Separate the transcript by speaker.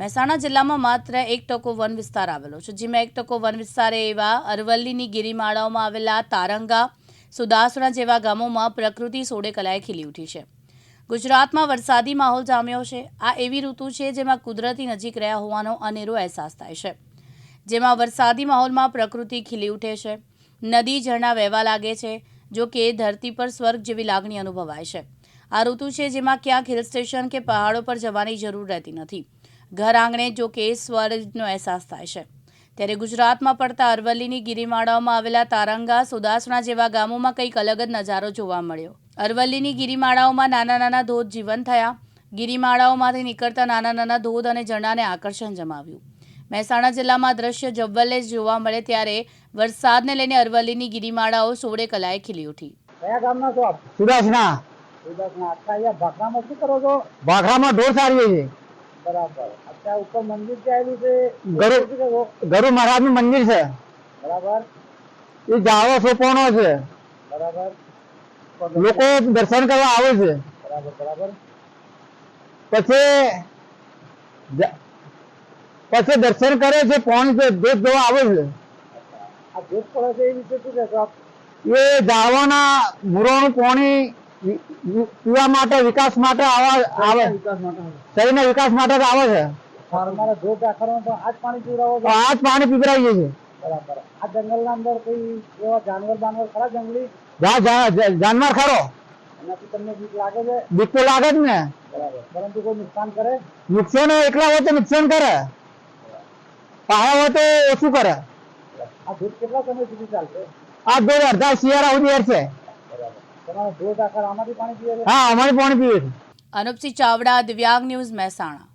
Speaker 1: મહેસાણા જિલ્લામાં માત્ર એક ટકો વન વિસ્તાર આવેલો છે, જેમાં એક ટકો વન વિસ્તાર એવા અરવલ્લીની ગિરિમાળાઓમાં આવેલા તારંગા, સુદાસણા જેવા ગામોમાં પ્રકૃતિ સોડે કલાએ ખીલી ઉઠી છે. ગુજરાતમાં વરસાદી માહોલ જામ્યો છે. આ એવી ઋતુ છે જેમાં કુદરતી નજીક રહ્યા હોવાનો અનેરો અહેસાસ થાય છે. જેમાં વરસાદી માહોલમાં પ્રકૃતિ ખીલી ઉઠે છે. નદી, ઝરણા વહેવા લાગે છે, જો કે ધરતી પર સ્વર્ગ જેવી લાગણી અનુભવાય છે. આ ઋતુ છે જેમાં ક્યાંક હિલ સ્ટેશન કે પહાડો પર જવાની જરૂર રહેતી નથી. ઘર આંગણે જો કે સ્વર્ગનો અહેસાસ થાય છે. ત્યારે ગુજરાતમાં પડતા અરવલ્લીની ગિરિમાળાઓમાં આવેલા તારંગા સુદાસણા જેવા ગામોમાં કંઈક અલગ જ નજારો જોવા મળ્યો. અરવલ્લીની ગિરિમાળાઓમાં નાના નાના ધોધ જીવન થયા. ગિરિમાળાઓમાંથી નીકળતા નાના નાના ધોધ અને ઝરણાને આકર્ષણ જમાવ્યું. મહેસાણા જિલ્લામાં દ્રશ્ય જબ્બલે જોવા મળે ત્યારે વરસાદને લઈને અરવલ્લીની ગિરિમાળાઓ સોળે કલાએ ખીલી ઉઠી.
Speaker 2: કયા ગામના છો સુદાસણા. સુદાસણા. ભાખરામાં શું કરો છો?
Speaker 3: ભાખરામાં ઢોર સારી છે
Speaker 2: બરાબર. અત્યારે ઉપર મંદિર ચાલ્યું છે?
Speaker 3: ગરુ-
Speaker 2: મહારાજનું
Speaker 3: ગરુ મંદિર છે.
Speaker 2: બરાબર.
Speaker 3: એ જાવો સોપાનો છે.
Speaker 2: બરાબર.
Speaker 3: લોકો દર્શન કરવા આવે છે.
Speaker 2: બરાબર બરાબર.
Speaker 3: પછી પછી દર્શન કરે છે પોણ છે ભેદ જોવા આવે છે.
Speaker 2: આ ભેદ પડે છે એ વિશે શું કહેશો આપ?
Speaker 3: એ જાવાના મૂળોનું પાણી પીવા માટે વિકાસ માટે આવા શરીરના વિકાસ માટે આવે છે.
Speaker 2: આજ પણ
Speaker 3: પીપરાઈ
Speaker 2: છો.
Speaker 3: પાણી પીવડાવીએ છીએ
Speaker 2: બરાબર. આ જંગલના અંદર કોઈ એવા જાનવર ખરા જંગલી?
Speaker 3: જા- જા- જા- ખરો.
Speaker 2: એનાથી તમને બીક લાગે છે?
Speaker 3: બીક તો લાગે જ ને.
Speaker 2: બરાબર. પરંતુ કોઈ નુકસાન કરે?
Speaker 3: નુકસાન એકલા હોય તો નુકસાન કરે. પાયા હોય તો ઓછું કરે?
Speaker 2: આ દૂધ કેટલા સમય સુધી ચાલશે?
Speaker 3: આ દૂધ અડધા શિયાળા સુધી
Speaker 2: છે
Speaker 3: હા અમારી પાણી પીવે છે.
Speaker 1: અનુપસિંહ ચાવડા દિવ્યાંગ ન્યૂઝ મહેસાણા.